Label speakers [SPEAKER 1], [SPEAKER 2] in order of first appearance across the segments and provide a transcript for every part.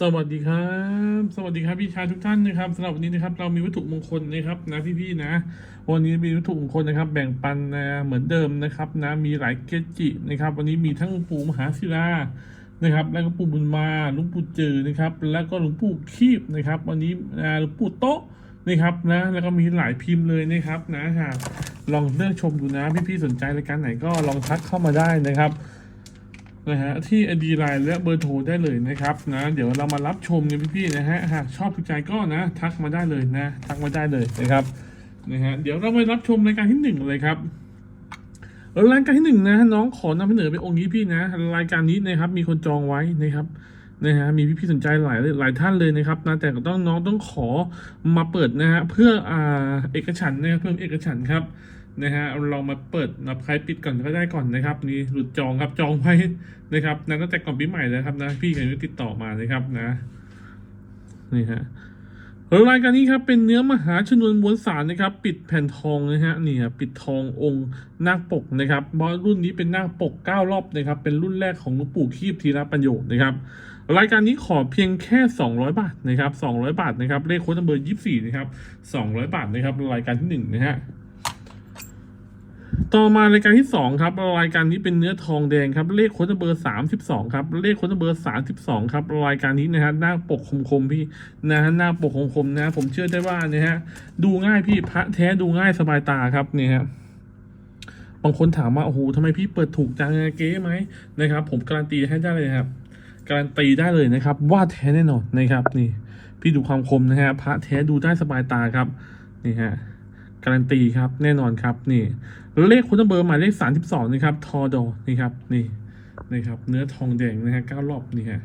[SPEAKER 1] สวัสดีครับ สวัสดีครับพี่ชายทุกท่านนะครับสำหรับวันนี้นะครับเรามีวัตถุมงคลนะครับนะพี่ๆนะ วันนี้มีวัตถุมงคลนะครับ แบ่งปันนะเหมือนเดิมนะครับนะมีหลายเกจินะครับ วันนี้มีทั้งปู่มหาศิลานะครับ แล้วก็ปู่บุญมาหลวงปู่จือนะครับ แล้วก็หลวงปู่คีบนะครับ วันนี้หลวงปู่โต๊ะนะครับนะแล้วก็มีหลายพิมพ์เลยนะครับนะหากลองเลือกชมดูนะพี่ๆสนใจรายการไหนก็ลองทักเข้ามาได้นะครับ นะฮะที่ ID Line และเบอร์โทรได้เลยนะครับนะเดี๋ยวเรามารับชมกันพี่ๆนะฮะหากชอบถูกใจก็นะทักมาได้เลยนะ ทักมาได้เลยนะครับนะฮะเดี๋ยวเราไปรับชมรายการที่หนึ่งเลยครับรายการที่หนึ่งนะน้องขอนำเสนอเป็นองค์นี้พี่นะ รายการนี้นะครับมีคนจองไว้นะครับ นะฮะมีพี่ๆสนใจหลายหลายท่านเลยนะครับนะแต่ก็ต้องน้องต้องขอมาเปิดนะฮะเพื่ออ่าเอกฉันนะครับเพื่อเอกฉันครับนะฮะเรามาเปิดนะใครปิดก่อนก็ได้ก่อนนะครับนี่หลุดจองครับจองไว้นะครับนะตั้งแต่ก่อนปีใหม่เลยครับนะพี่กันติดต่อมานะครับนะนี่ฮะ รายการนี้ครับเป็นเนื้อมหาชนวนมวลสารนะครับ ปิดแผ่นทองนะฮะนี่ครับปิดทององค์นาคปกนะครับเพราะรุ่นนี้เป็นนาคปกเก้ารอบนะครับ เป็นรุ่นแรกของหลวงปู่คีบธีรประโยชน์นะครับ รายการนี้ขอเพียงแค่ 200 บาทนะครับ200 บาทนะครับเลขโค้ดเบอร์ 24 นะครับ 200 บาทนะครับรายการที่หนึ่งนะฮะ ต่อมารายการที่สองครับรายการนี้เป็นเนื้อทองแดงครับเลขค้ดเบอร์สามสิบสองครับเลขค้ดเบอร์สามสิบสองครับรายการนี้นะฮะหน้าปกคมๆพี่นะฮะหน้าปกคมๆนะผมเชื่อได้ว่านะฮะดูง่ายพี่พระแท้ดูง่ายสบายตาครับเนี่ยฮะบางคนถามว่าโอ้โหทำไมพี่เปิดถูกจังเก๊ไหมนะครับ ผมการันตีให้ได้เลยครับการันตีได้เลยนะครับ ว่าแท้แน่นอนนะครับ นี่ พี่ดูความคมนะฮะพระแท้ดูได้สบายตาครับนี่ฮะ การันตีครับแน่นอนครับนี่เลขคุณเบอร์หมายเลขสามสิบสองนะครับทอดอนี่ครับนี่นี่ครับเนื้อทองแดงนะฮะเก้ารอบนี่ฮะ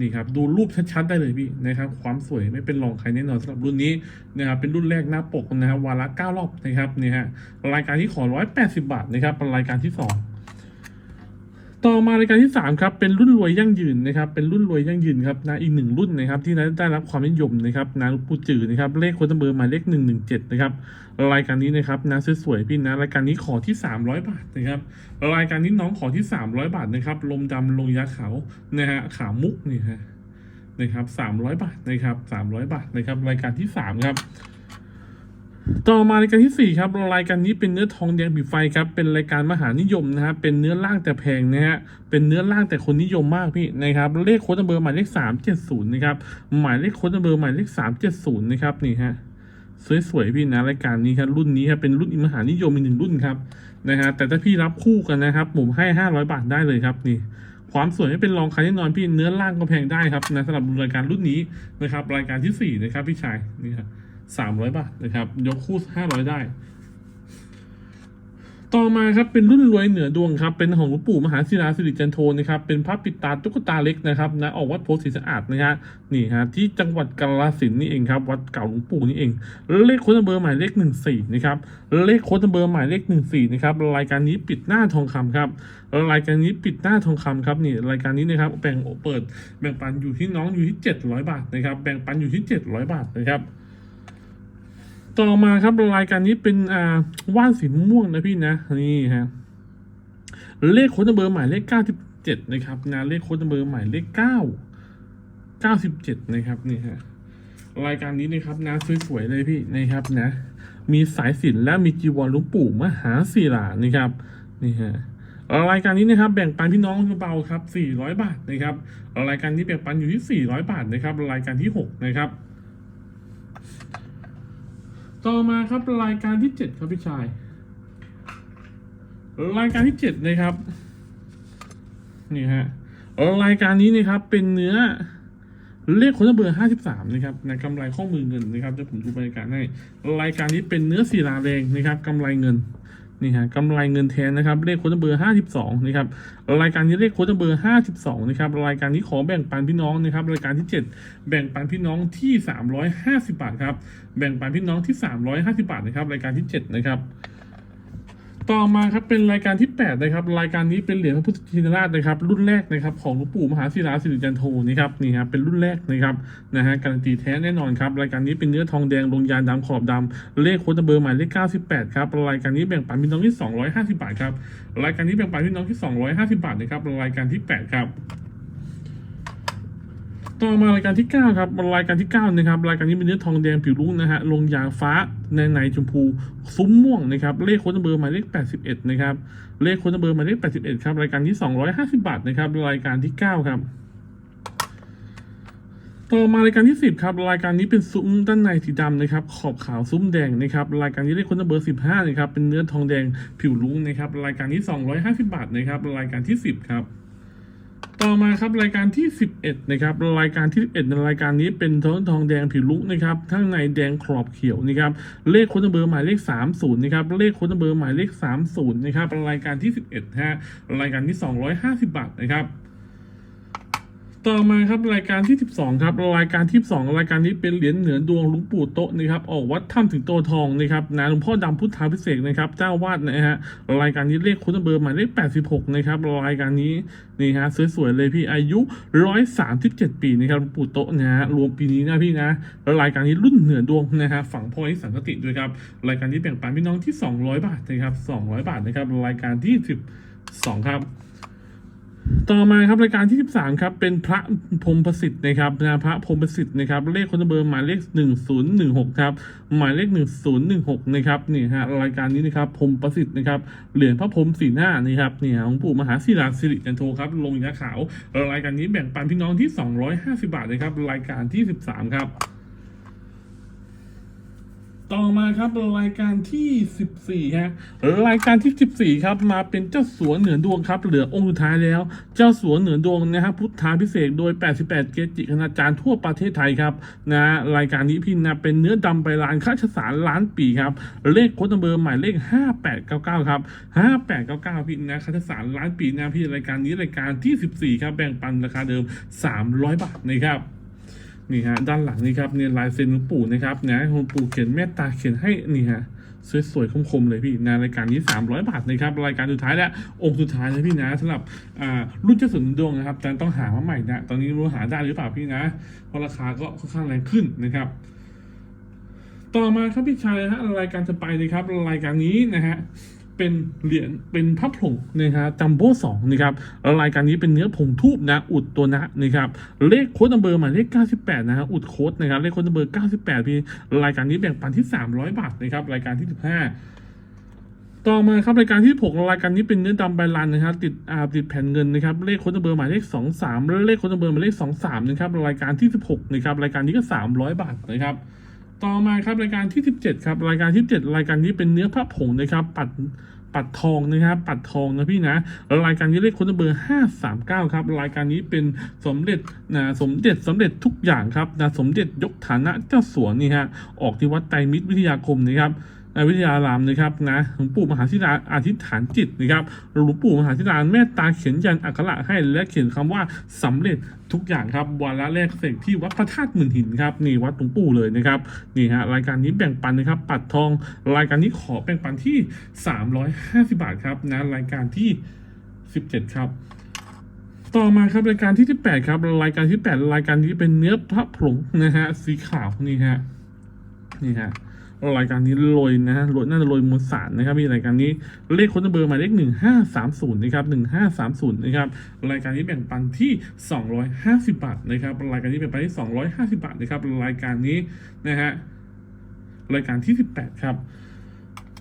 [SPEAKER 1] นี่ครับดูรูปชัดๆได้เลยพี่นะครับความสวยไม่เป็นรองใครแน่นอนสำหรับรุ่นนี้นะครับเป็นรุ่นแรกหน้าปกนะครับวาระเก้ารอบนะครับนี่ฮะรายการที่ขอร้อยแปดสิบาทนะครับเป็นรายการที่สอง ต่อมารายการที่สามครับ เป็นรุ่นรวยยั่งยืนนะครับ เป็นรุ่นรวยยั่งยืนครับนะอีกหนึ่งรุ่นนะครับ ที่ได้รับความนิยมนะครับนะปูจือนะครับ เลขโค้ดเบอร์หมายเลขหนึ่งหนึ่งเจ็ดนะครับ รายการนี้นะครับนะสวยๆพี่นะ รายการนี้ขอที่สามร้อยบาทนะครับ รายการนี้น้องขอที่สามร้อยบาทนะครับ ลมดำลงยาขาวนะฮะ ขามุกนี่ฮะ นะครับสามร้อยบาทนะครับสามร้อยบาทนะครับ รายการที่สามครับ ต่อมารายการที่สี่ครับรายการนี้เป็นเนื้อทองแดงบีไฟครับเป็นรายการมหานิยมนะฮะเป็นเนื้อล่างแต่แพงนะฮะเป็นเนื้อล่างแต่คนนิยมมากพี่นะครับเลขโค้ดเบอร์หมายเลขสามเจ็ดศูนย์นะครับหมายเลขโค้ดเบอร์หมายเลขสามเจ็ดศูนย์นะครับนี่ฮะสวยๆพี่นะรายการนี้ครับรุ่นนี้ครับเป็นรุ่นมหานิยมอีกหนึ่งรุ่นครับนะฮะแต่ถ้าพี่รับคู่กันนะครับผมให้ห้าร้อยบาทได้เลยครับนี่ความสวยไม่เป็นรองใครแน่นอนพี่เนื้อล่างก็แพงได้ครับนะสำหรับรายการรุ่นนี้นะครับรายการที่สี่นะครับพี่ชายนี่ครับ สามร้อยบาทนะครับ ยกคู่ห้าร้อยได้ ต่อมาครับเป็นรุ่นรวยเหนือดวงครับ เป็นของหลวงปู่มหาศิลาสิริจันโทนะครับ เป็นพระปิดตาตุ๊กตาเล็กนะครับนะออกวัดโพธิสะอาดนะฮะนี่ฮะที่จังหวัดกาฬสินนี่เองครับ วัดเก่าหลวงปู่นี่เอง เลขโค้ดเบอร์หมายเลขหนึ่งสี่นะครับเลขโค้ดเบอร์หมายเลขหนึ่งสี่นะครับรายการนี้ปิดหน้าทองคำครับรายการนี้ปิดหน้าทองคำครับนี่รายการนี้นะครับแบ่งเปิดแบ่งปันอยู่ที่น้องอยู่ที่เจ็ดร้อยบาทนะครับแบ่งปันอยู่ที่เจ็ดร้อยบาทนะครับ ต่อมาครับรายการนี้เป็นอ่าว่านสีม่วงนะพี่นะนี่ฮะเลขโค้ดเบอร์หมายเลขเก้าสิบเจ็ดนะครับนะเลขโค้ดเบอร์หมายเลขเก้าเก้าสิบเจ็ดนะครับนี่ฮะรายการนี้นะครับนะสวยๆเลยพี่นะครับนะ มีสายสินและมีจีวรลวงปู่มหาศิลานะครับนี่ฮะรายการนี้นะครับแบ่งปันพี่น้องเบาครับ400 บาทนะครับรายการนี้แบ่งปันอยู่ที่ 400 บาทนะครับรายการที่ 6 นะครับ ต่อมาครับรายการที่เจ็ดครับพี่ชาย รายการที่เจ็ดนะครับนี่ฮะรายการนี้นะครับเป็นเนื้อเลขคนเบอร์ห้าสิบสามนะครับในกำไรข้อมือเงินนะครับจะผมดูบรรยากาศให้รายการนี้เป็นเนื้อสีลาแดงนะครับกำไรเงิน นี่ฮะกำไรเงินแทนนะครับเลขโค้ดเบอร์ห้าสิบสองนะครับรายการนี้เลขโค้ดเบอร์ห้าสิบสองนะครับรายการนี้ขอแบ่งปันพี่น้องนะครับรายการที่เจ็ดแบ่งปันพี่น้องที่สามร้อยห้าสิบาทครับแบ่งปันพี่น้องที่สามร้อยห้าสิบาทนะครับรายการที่เจ็ดนะครับ ต่อมาครับเป็นรายการที่8นะครับรายการนี้เป็นเหรียญพระพุทธชินราชนะครับ รุ่นแรกนะครับของหลวงปู่มหาศิลาสิริจันโทนะครับนี่ครับเป็นรุ่นแรกนะครับนะฮะการันตีแท้แน่นอนครับรายการนี้เป็นเนื้อทองแดงลงยานดำขอบดำเลขโค้ดเบอร์หมายเลข98ครับรายการนี้แบ่งปันพี่น้องที่ 250 บาทครับรายการนี้แบ่งปันพี่น้องที่ 250 บาทนะครับรายการที่ 8 ครับ ต่อมารายการที่ 9 ครับรายการที่ 9 นะครับ รายการนี้เป็นเนื้อทองแดงผิวรุ้งนะฮะลงยางฟ้าในในชมพู ซุ้มม่วงนะครับ เลขโค้ดเบอร์หมายเลข 81 นะครับ เลขโค้ดเบอร์หมายเลข 81 ครับ รายการที่ 250 บาทนะครับ รายการที่ 9 ครับต่อมารายการที่ 10ครับรายการนี้เป็นซุ้มด้านในสีดำนะครับ ขอบขาวซุ้มแดงนะครับรายการนี้เลขค้ดเบอร์ 15นะครับเป็นเนื้อทองแดงผิวรุ้งนะครับรายการที่250 บาทนะครับรายการที่ 10 ครับ ต่อมาครับรายการที่ 11นะครับรายการที่11ในรายการนี้เป็นทองทองแดงผิวลุกนะครับข้างในแดงขอบเขียวนะครับเลขคนเบอร์หมายเลข 30นะครับเลขคนเบอร์หมายเลข 30นะครับรายการที่ 11ฮะรายการที่ 250 บาทนะครับ ต่อมาครับรายการที่ 12 ครับรายการที่ 12 รายการนี้เป็นเหรียญเหนือดวงหลุงปู่โตนะครับออกวัดถ้ำถึงโตทองนะครับนะหลวงพ่อดำพุทธาพิเศษนะครับเจ้าวาดนะฮะรายการนี้เลขคุณเบอร์หมายเลข 86 นะครับรายการนี้นี่ฮะสวยๆเลยพี่อายุ 137 ปีนะครับหลวงปู่โตนะฮะรวมปีนี้นะพี่นะรายการนี้รุ่นเหนือดวงนะฮะฝังพ่อที่สังกติด้วยครับรายการนี้แบ่งปันพี่น้องที่ 200 บาทนะครับ200 บาทนะครับรายการที่ 12 ครับ ต่อมาครับรายการที่ 13 ครับ เป็นพระพรมประสิทธิ์นะครับนะพระพรมประสิทธิ์นะครับ เลขคนเบอร์หมายเลข 1016 ครับ หมายเลข 1016 นะครับนี่ฮะรายการนี้นะครับพรมประสิทธิ์นะครับเหรียญพระพรมสีหน้านี่ครับนี่ฮะหลวงปู่มหาศิลาสิริจันโทครับลงยาขาวรายการนี้แบ่งปันพี่น้องที่ 250 บาทนะครับรายการที่ 13 ครับ ต่อมาครับรายการที่ 14ฮะรายการที่ 14 ครับมาเป็นเจ้าสัวเหนือดวงครับ เหลือองค์สุดท้ายแล้ว เจ้าสัวเหนือดวงนะครับพุทธาพิเศษโดย 88 เกจิคณาจารย์ทั่วประเทศไทยครับนะรายการนี้พี่นะเป็นเนื้อดำไปล้านค่าชสารล้านปีครับเลขโค้ดนัมเบอร์หมายเลข 5899 ครับ 5899 พี่นะค่าชสารล้านปีนะพี่รายการนี้รายการที่ 14 ครับแบ่งปันราคาเดิม 300 บาทนะครับ นี่ฮะด้านหลังนี่ครับเนี่ยลายเซ็นหลวงปู่นะครับนะหลวงปู่เขียนเมตตาเขียนให้นี่ฮะสวยๆคมๆเลยพี่นะรายการนี้ 300 บาทนะครับรายการสุดท้ายและองค์สุดท้ายนะพี่นะสำหรับอ่ารุ่นเจ้าสัวดวงนะครับแต่ต้องหามาใหม่นะตอนนี้รู้หาได้หรือเปล่าพี่นะเพราะราคาก็ค่อนข้างแรงขึ้นนะครับ ต่อมาครับพี่ชายนะฮะรายการจะไปนะครับรายการนี้นะฮะ เป็นเหรียญเป็นพระผงนะฮะจัมโบ้สองนะครับรายการนี้เป็นเนื้อผงทูบนะ อุดตัวนะนะครับเลขโค้ดนัมเบอร์หมายเลข 98 นะฮะอุดโค้ดนะครับเลขโค้ดนัมเบอร์ 98พี่รายการนี้แบ่งปันที่ 300 บาทนะครับรายการที่ 15ต่อมาครับรายการที่6รายการนี้เป็นเนื้อดำใบลานนะครับติดอาติดแผ่นเงินนะครับเลขโค้ดนัมเบอร์หมายเลข 23และเลขโค้ดนัมเบอร์หมายเลข 23นะครับรายการที่ 16นะครับรายการนี้ก็ 300 บาทนะครับ ต่อมาครับรายการที่ 17 ครับรายการที่ 7 รายการนี้เป็นเนื้อผ้าผงนะครับ ปัดปัดทองนะครับปัดทองนะพี่นะแล้วรายการนี้เลขคนเบอร์539ครับรายการนี้เป็นสมเด็จนะสมเด็จสมเด็จทุกอย่างครับนะสมเด็จยกฐานะเจ้าสัวนี่ฮะออกที่วัดไตรมิตรวิทยาคมนะครับ วิทยารามนะครับนะหลวงปู่มหาศิลาอธิษฐานจิตนะครับหลวงปู่มหาศิลาเมตตาเขียนยันอักขระให้และเขียนคำว่าสำเร็จทุกอย่างครับวาระแรกเสกที่วัดพระธาตุหมื่นหินครับนี่วัดหลวงปู่เลยนะครับนี่ฮะรายการนี้แบ่งปันนะครับ ปัดทองรายการนี้ขอแบ่งปันที่ 350 บาทครับนะรายการที่ 17 ครับต่อมาครับรายการที่ 18 ครับ รายการที่ 8 รายการนี้เป็นเนื้อพระผงนะฮะสีขาวนี่ฮะนี่ฮะ รายการนี้โรยนะฮะโรยน่าจะโรยมวลสารนะครับ มีรายการนี้เลขคนเบอร์หมายเลขหนึ่งห้าสามศูนย์นะครับหนึ่งห้าสามศูนย์นะครับรายการนี้แบ่งปันที่สองร้อยห้าสิบบาทนะครับรายการนี้แบ่งปันที่สองร้อยห้าสิบาทนะครับรายการนี้นะฮะรายการที่สิบแปดครับ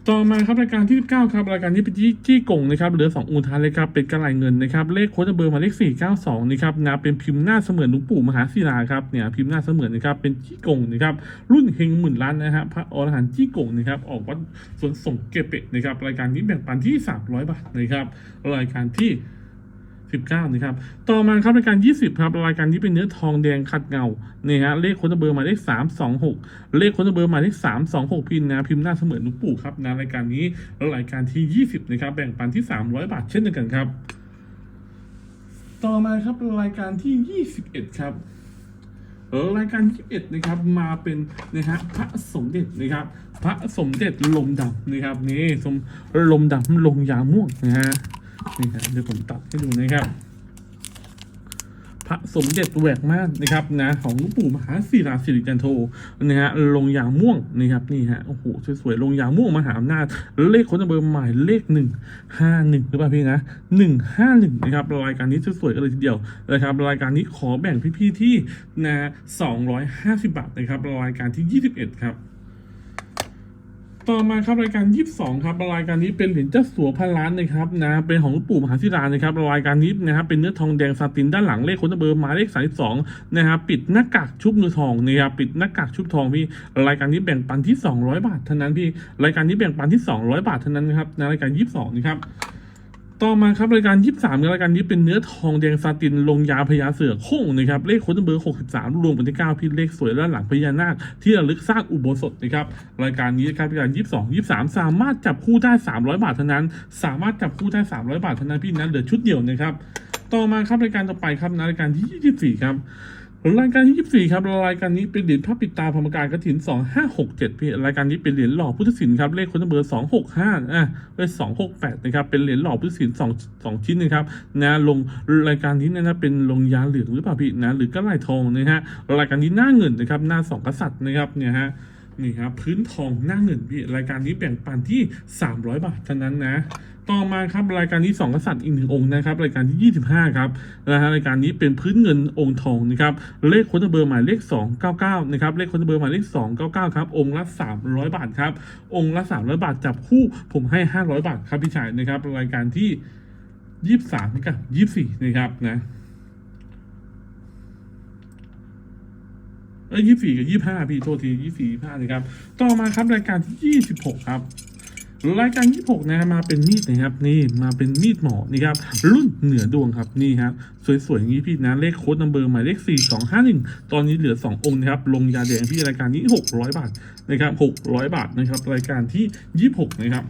[SPEAKER 1] ต่อมาครับรายการที่ 19 ครับรายการที่เป็นจี้กงนะครับเหลือ 2 อูทานเลยครับเป็นกระไรเงินนะครับเลขโค้ดเบอร์มาเลข 492นะครับนะเป็นพิมพ์หน้าเสมือนหลวงปู่มหาศิลาครับเนี่ยพิมพ์หน้าเสมือนนะครับเป็นจี้กงนะครับรุ่นเฮงหมื่นล้านนะฮะพระอรหันต์จี้กงนะครับออกวัดสวนส่งเกเปะนะครับรายการนี้แบ่งปันที่ 300 บาทนะครับรายการที่ 19นะครับ ต่อมาครับรายการ 20ครับรายการนี้เป็นเนื้อทองแดงขัดเงาเนี่ยฮะเลขค้ดเบอร์มาเลข326 เลขค้ดเบอร์มาเลข326 พิมพ์นะพิมพ์หน้าเสมือนหลวงปู่ครับนะรายการนี้แล้วรายการที่ 20นะครับแบ่งปันที่ 300 บาทเช่นเดียวกันครับ ต่อมาครับรายการที่ 21 ครับเออรายการที่21 นะครับ มาเป็นนะฮะพระสมเด็จนะครับ พระสมเด็จลมดำนะครับนี่สมลมดำลงยาม่วงนะฮะ นี่ครับเดี๋ยวผมตัดให้ดูนะครับพระสมเด็จแหวกม่านนะครับนะของหลวงปู่มหาศิราสิริจันโทนะฮะลงยางม่วงนะครับนี่ฮะโอ้โหสวยๆลงยางม่วงมหาอำนาจเลขคนเบอร์หมายเลขหนึ่งห้าหนึ่งหรือเปล่าพี่นะหนึ่งห้าหนึ่งนะครับรายการนี้สวยๆกันเลยทีเดียวนะครับรายการนี้ขอแบ่งพี่ๆที่นะสองร้อยห้าสิบบาทนะครับรายการที่ยี่สิบเอ็ดครับ ต่อมาครับรายการ 22 ครับรายการนี้เป็นเหรียญเจ้าสัวพันล้านนะครับนะเป็นของหลวงปู่มหาศิลานะครับรายการนี้นะครับเป็นเนื้อทองแดงซาตินด้านหลังเลขคนเบอร์หมายเลข32นะครับปิดหน้ากากชุบเนื้อทองนะครับปิดหน้ากากชุบทองพี่รายการนี้แบ่งปันที่ 200 บาทเท่านั้นพี่รายการนี้แบ่งปันที่ 200 บาทเท่านั้นนะครับในรายการ 22 นะครับ ต่อมาครับรายการ23ในรายการนี้เป็นเนื้อทองแดงซาตินลงยาพญาเสือโค้งนะครับเลขค้ดเบอร์63รวมเป็นที่9พี่เลขสวยด้านหลังพญานาคที่ระลึกสร้างอุโบสถนะครับรายการนี้ครับรายการ22 23สามารถจับคู่ได้300บาทเท่านั้น สามารถจับคู่ได้300บาทเท่านั้นพี่นั้นเหลือชุดเดียวนะครับ ต่อมาครับรายการต่อไปครับนะรายการที่24ครับ รายการที่ 24 ครับ รายการนี้เป็นเหรียญพระปิดตาพรมการกฐิน 2567 พี่ รายการนี้เป็นเหรียญหล่อพุทธศิลป์ครับ เลขคนเบอร์ 265 อะเลข268 นะครับ เป็นเหรียญหล่อพุทธศิลป์2 2 ชิ้นนะครับ นะ ลงรายการนี้นะเป็นลงยาเหลืองหรือเปล่าพี่นะ หรือก็ลายทองนะฮะ รายการนี้หน้าเงินนะครับ หน้าสองกษัตริย์นะครับ เนี่ยฮะ นี่ครับ พื้นทองหน้าเงินพี่ รายการนี้แบ่งปันที่ 300 บาทเท่านั้นนะ ต่อมาครับรายการนี้สองกษัตริย์อีกหนึ่งองค์นะครับรายการที่ 25 ครับนะฮะรายการนี้เป็นพื้นเงินองค์ทองนะครับเลขค้ดเบอร์หมายเลข 299นะครับเลขค้ดเบอร์หมายเลข 299 ครับองค์ละ 300 บาทครับองค์ละ 300 บาทจับคู่ผมให้ 500 บาทครับพี่ชายนะครับรายการที่ 23กับ24นะครับนะเอ้ยยี่สี่กับยี่ห้าพี่โทษทียี่สี่ยี่ห้านะครับ ต่อมาครับรายการที่ยี่สิบหกครับ รายการ26นะมาเป็นมีดนะครับนี่มาเป็นมีดหมอนี่ครับรุ่นเหนือดวงครับนี่ครับสวยๆอย่างนี้พี่นะเลขโค้ดนัมเบอร์หมายเลข4251 ตอนนี้เหลือ 2 องค์นะครับลงยาแดงพี่รายการนี้ 600 บาทนะครับ600 บาทนะครับรายการที่ 26 นะครับ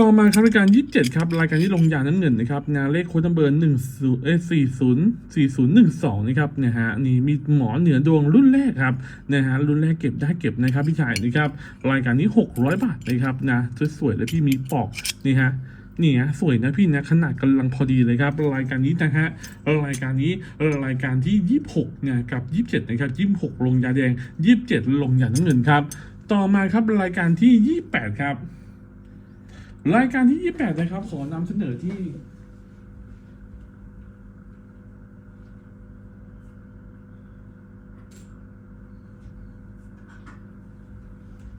[SPEAKER 1] ต่อมาครับรายการ 27 ครับ รายการที่ลงยาน้ำเงินนะครับนะเลขโค้ดเบอร์10เอ้ย40 4012 นะครับนะฮะนี่มีหมอเหนือดวงรุ่นแรกครับนะฮะรุ่นแรกเก็บได้เก็บนะครับพี่ชายนะครับรายการนี้ 600 บาทนะครับนะสวยๆเลยพี่มีปอกนี่ฮะนี่ฮะสวยนะพี่นะขนาดกำลังพอดีเลยครับ รายการนี้นะฮะรายการนี้รายการที่ 26เนี่ยกับ 27 นะครับ 26 ลงยาแดง 27 ลงยาน้ำเงินครับต่อมาครับรายการที่ 28 ครับ รายการที่ 28 นะครับ ขอนำเสนอที่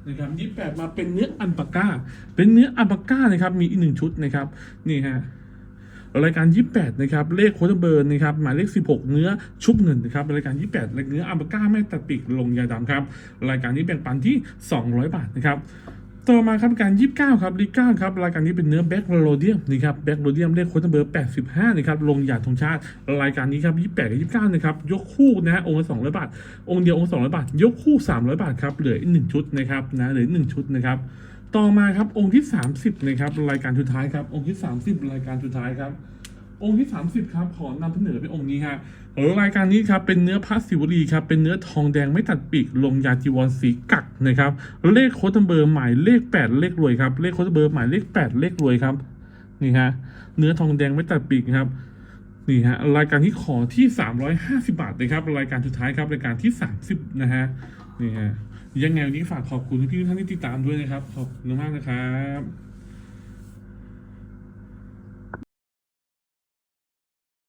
[SPEAKER 1] นะครับ 28 มาเป็นเนื้ออันปาก้า เป็นเนื้ออันปาก้านะครับ มีอีกหนึ่งชุดนะครับ นี่ฮะรายการ 28 นะครับ เลขโค้ดเบอร์นะครับ หมายเลข 16 เนื้อชุบเงินนะครับ รายการ 28เลขเนื้ออัลปาก้าไม่ตัดปีกลงยาดำครับ รายการนี้แบ่งปันที่ 200 บาทนะครับ ต่อมาครับการ 29 ครับลีก้าครับรายการนี้เป็นเนื้อแบ็กโรเดียมนี่ครับแบ็กโรเดียมเลขโค้ดเบอร์ 85นะครับลงหยาดธงชาติ รายการนี้ครับ 28กับ29นะครับยกคู่นะฮะองค์ละ200 บาท องค์เดียวองค์200 บาท ยกคู่ 300 บาทครับเหลืออีกหนึ่งชุดนะครับนะเหลืออีกหนึ่งชุดนะครับต่อมาครับองค์ที่ 30นะครับรายการสุดท้ายครับองค์ที่ 30 รายการสุดท้ายครับ องค์ที่ 30 ครับ ขอนำเสนอเป็นองค์นี้ฮะรายการนี้ครับ เป็นเนื้อพระศิวลีครับ เป็นเนื้อทองแดงไม่ตัดปีกลงยาจีวรสีกักนะครับ เลขโค้ดเบอร์หมายเลข 8 เลขรวยครับ เลขโค้ดเบอร์หมายเลข 8 เลขรวยครับ นี่ฮะ เนื้อทองแดงไม่ตัดปีกครับ นี่ฮะ รายการที่ขอที่ 350 บาทนะครับ รายการสุดท้ายครับ รายการที่ 30 นะฮะ นี่ฮะ ยังไงวันนี้ฝากขอบคุณพี่ทุกท่านที่ติดตามด้วยนะครับ ขอบคุณมากนะครับ